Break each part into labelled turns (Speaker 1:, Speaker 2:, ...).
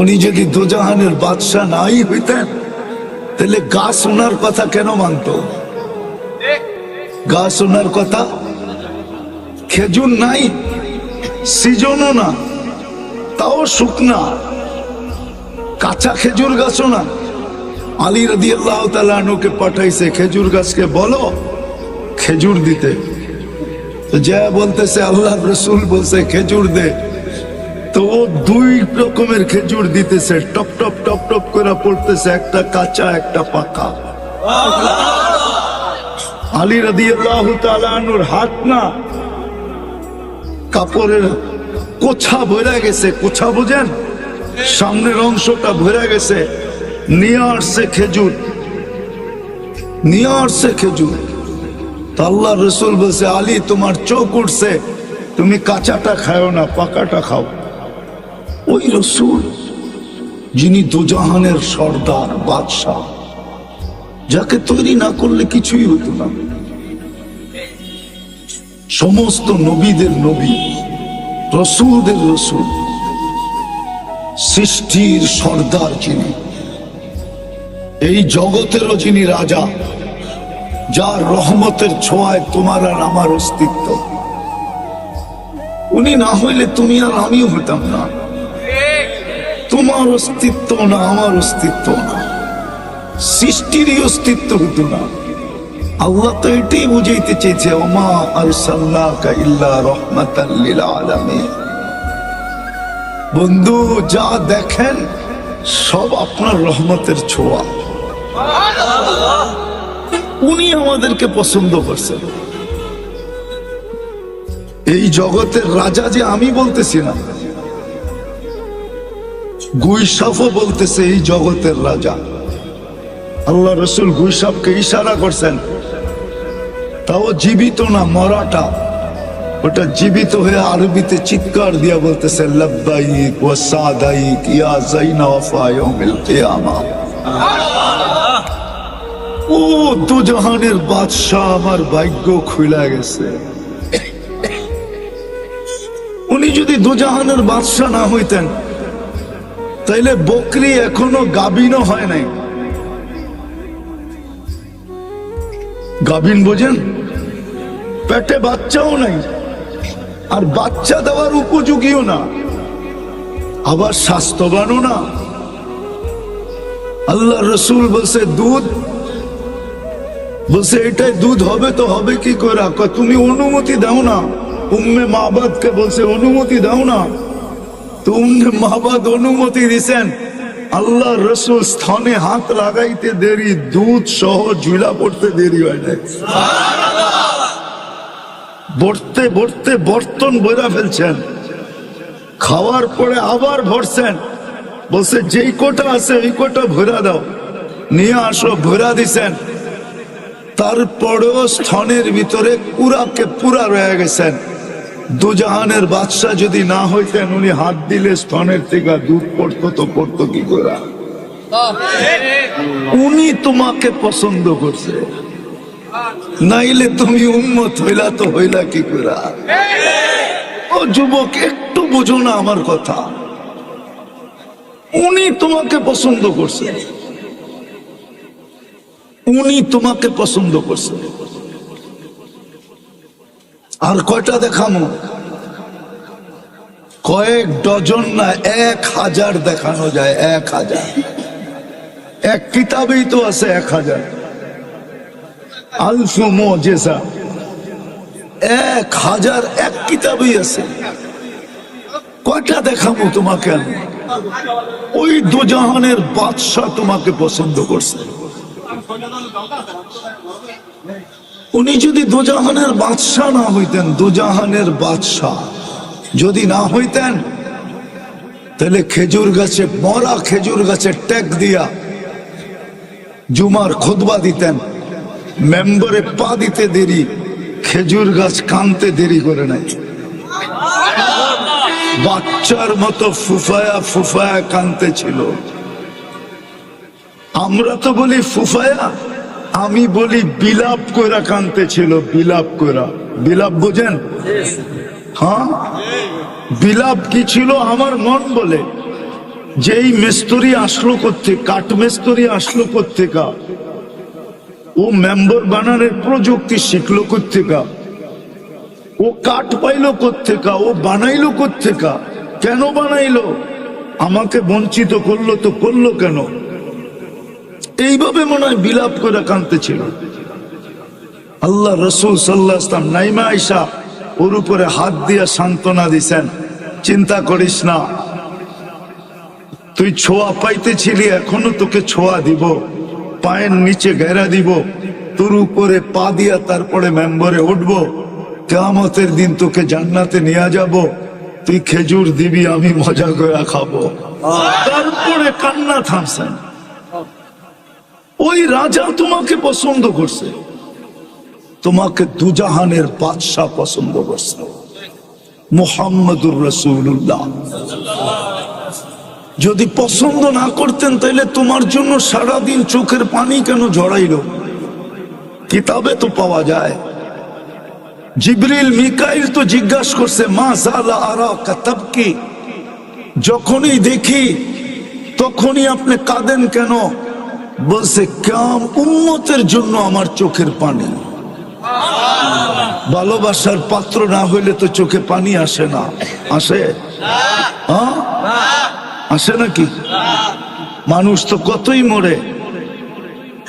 Speaker 1: উনি যদি দুজাহানের বাদশাহ নাই হইতেন, তাহলে গা শোনার কথা কেন মানত? গা শোনার কথা? খেজুর নাই, সিজনও না, তাও শুকনা। কাঁচা খেজুর গাছও না। আলী রদি আল্লাহ তালুকে পাঠাইছে, খেজুর গাছকে বলো, খেজুর দিতে। যা বলতেছে আল্লাহ রসুল বলছে, খেজুর দে। তো ও দুই রকমের খেজুর দিতেছে। টপ টপ টপ টপ করে পড়তেছে। একটা কাঁচা, একটা পাকা। আলী রদি আল্লাহ তালুর হাত না কাপড়ের কোছা ভরে গেছে। কোছা বুঝেন? সামনের অংশটা ভরে গেছে। নিয়ে আসছে খেজুর। নিয়ে আসছে খেজুর। আল্লাহ রসুল বলছে, আলী, তোমার চোখ উঠছে। তুমি কাঁচাটা খাও না, পাকাটা খাও। ওই রসুল যিনি দুজাহানের সর্দার বাদশাহ, যাকে তৈরি না করলে কিছুই হতো না। সমস্ত নবীদের নবী, রসুলদের রসুল, সৃষ্টির সর্দার যিনি, এই জগতেরও যিনি রাজা, যার রহমতের ছোঁয়ায় তোমার আর আমার অস্তিত্ব। উনি না হইলে তুমি আর আমিও হইতাম না। তোমার অস্তিত্ব না, আমার অস্তিত্ব না। সৃষ্টিরই অস্তিত্ব হতো না। আল্লাহ তো এটাই বুঝাইতে চেয়েছে, ওমা আর ইল্লা রহমাতাল্লিল বন্ধু, যা দেখেন, সব আপনার রহমতের ছোঁয়া। উনি আমাদেরকে পছন্দ করছেন। এই জগতের রাজা যে আমি বলতেছি না গুইসাফও বলতেছে এই জগতের রাজা। আল্লাহ রসুল গুইসাফকে ইশারা করছেন, তাও জীবিত না, মরাটা। ওটা জীবিত হয়ে আরবিতে চিৎকার দিয়া বলতেছে ও দুজাহানের বাদশাহ, আমার ভাগ্য খুলে গেছে। উনি যদি দুজাহানের বাদশাহ না হইতেন তাইলে বকরি এখনও গাবিনও হয় নাই। গাবিন বোঝেন? পেটে বাচ্চাও নাই, আর বাচ্চা দেওয়ার উপযোগীও না, আবার স্বাস্থ্যবানও না। আল্লাহ রসুল বলছে, দুধ? বলছে, এটাই দুধ হবে তো হবে কি করে? তুমি অনুমতি দাও না। উম্মে মাবাদকে বলছে, অনুমতি দাও না। তো উম্মে মাবাদ অনুমতি দিছেন। আল্লাহ রসুল স্থানে হাত লাগাইতে দেরি, দুধ সহ ঝুলা পড়তে দেরি হয় না বর্তে বর্তে বর্তন বইরা ফেলছেন। খাওয়ার পরে আবার ভরছেন। বলছে, যেই কোটা আছে ওই কোটা ভরা দাও। নিয়ে আসো, ভরা দিছেন। তারপরেও স্থানের ভিতরে পুরাকে পুরা রয়ে গেছেন। দুজাহানের বাদশাহ যদি না হইতেন, উনি হাত দিলে স্তনের থেকে দুধ পড়তো, তো পড়তো কি করে? উনি তোমাকে পছন্দ করছে। নাইলে তুমি উন্মত হইলা, তো হইলা কি করে? ও যুবক, একটু বুঝো না আমার কথা। উনি তোমাকে পছন্দ করছে। উনি তোমাকে পছন্দ করছে। আর কয়টা দেখামো? কয়েক ডজন না, এক হাজার দেখানো যায়, এক হাজার। এক কিতাবেই তো আছে এক হাজার। আলফু মজেসা এক হাজার এক কিতাবেই আছে। কয়টা দেখাবো তোমাকে আমি? ওই দুজাহানের বাদশাহ তোমাকে পছন্দ করছে। উনি যদি দুজাহানের বাদশাহ না হইতেন, দুজাহানের বাদশাহ যদি না হইতেন, তাহলে খেজুর গাছে, মরা খেজুর গাছে ট্যাগ দিয়া জুমার খোদবা দিতেন। মেম্বরে পা দিতে দেরি, খেজুর গাছ কানতে দেরি করে নাই। বাচ্চার মতো ফুফায়া ফুফায়া কানতে ছিল। আমরা তো বলি ফুফায়া আমি বলি বিলাপ কইরা কানতে ছিল, বিলাপ কইরা। বিলাপ বোঝেন? হ্যাঁ? বিলাপ কি ছিল আমার মন বলে? যেই মেস্তরি আসলো করতে কাঠ মেস্তরি আসলো কোথেকা ও মেম্বার বানানোর প্রযুক্তি শিখলো কোথেকা ও কাঠ পাইলো কোথেকা ও বানাইলো কোথেকা কেন বানাইলো? আমাকে বঞ্চিত করল তো করল কেন? এইভাবে মনে হয় বিলাপ করে কাঁদতেছিল। আল্লাহ রসুল সাল্লাহ ইসলাম নাইমা আইসা ওর উপরে হাত দিয়ে সান্ত্বনা দিছেন চিন্তা করিস না। তুই ছোঁয়া পাইতেছিলি এখনও তোকে ছোঁয়া দিব। পায়ের নিচে গেরা দিব। তোর উপরে পা দিয়া তারপরে মেম্বরে উঠবো। কেয়ামতের দিন তোকে জান্নাতে নিয়ে যাব। তুই খেজুর দিবি আমি মজা করে খাব। তারপরে কান্না থামছেন ওই রাজা তোমাকে পছন্দ করছে। তোমাকে দুজাহানের বাদশাহ পছন্দ করছে। মুহাম্মদুর রসুল্লাহ যদি পছন্দ না করতেন তাহলে তোমার জন্য সারাদিন চোখের পানি কেন ঝরাইল? কিতাবে তো পাওয়া যায়। জিবরিল, মিকাইল তো জিজ্ঞাসা করছে, মা সালা আরা কাতাব কি যখনই দেখি, তখনই আপনি কাঁদেন কেন? বলছে, কাম উন্নতের জন্য আমার চোখের পানি। ভালোবাসার পাত্র না হইলে তো চোখে পানি আসে না। আসে? হ্যাঁ? আসে নাকি? মানুষ তো কতই মরে।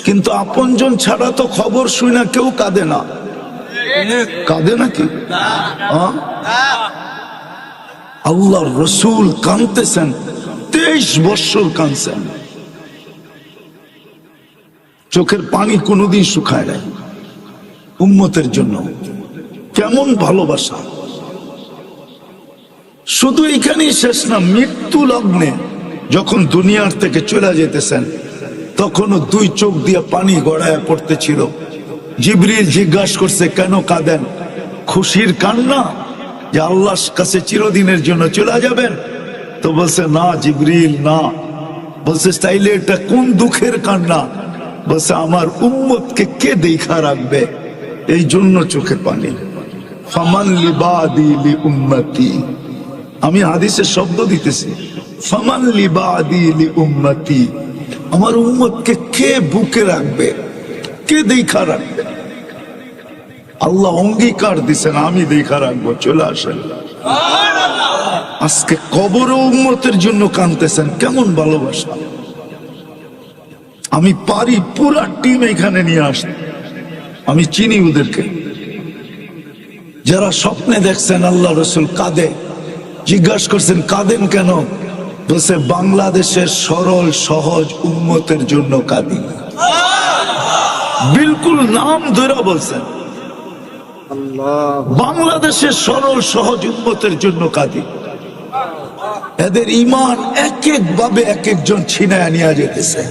Speaker 1: কিন্তু আপনজন ছাড়া তো খবর শুই না, কেউ কাঁদে না। কাঁদে নাকি? হ্যাঁ? আল্লাহ রসুল কাঁদতেছেন, তেইশ বৎসর কাঁদছেন। চোখের পানি কোনোদিন শুকায় নাই। উম্মতের জন্য কেমন ভালোবাসা। শুধু এখানেই শেষ না, মৃত্যু লগ্নে যখন দুনিয়ার থেকে চলে যেতেছেন, তখনও দুই চোখ দিয়ে পানি গড়ায় পড়তেছিল। জিবরিল জিজ্ঞাসা করছে, কেন কাঁদেন? খুশির কান্না? যে আল্লাহর কাছে চিরদিনের জন্য চলে যাবেন? তো বলছে, না জিবরিল, না। বলছে, তাইলে এটা কোন দুঃখের কান্না? বলছে আমার উম্মতকে কে দেখা রাখবে? এই জন্য চোখে পানি। ফামান লিবাদি লি উম্মতি। আমি হাদিসের শব্দ দিতেছি। ফামান লিবাদি লি উম্মতি। আমার উম্মতকে কে বুকে রাখবে? কে দেখা রাখবে? আল্লাহ অঙ্গীকার দিছেন, আমি দেখা রাখব। চলে আসেন। আজকে কবর উম্মতের জন্য কানতেছেন। কেমন ভালোবাসা। আমি পারি পুরা টিম এখানে নিয়ে আসতে। আমি চিনি ওদেরকে। যারা স্বপ্নে দেখছেন আল্লাহ রসুল কাঁদে জিজ্ঞাসা করছেন কাঁদেন কেন? বলছে বাংলাদেশের সরল সহজ উন্মতের জন্য কাঁদি বিলকুল নাম ধরে বলছেন বাংলাদেশের সরল সহজ উন্মতের জন্য কাঁদি। এদের ইমান এক এক ভাবে এক একজন ছিনায় নিয়ে যেতেছে।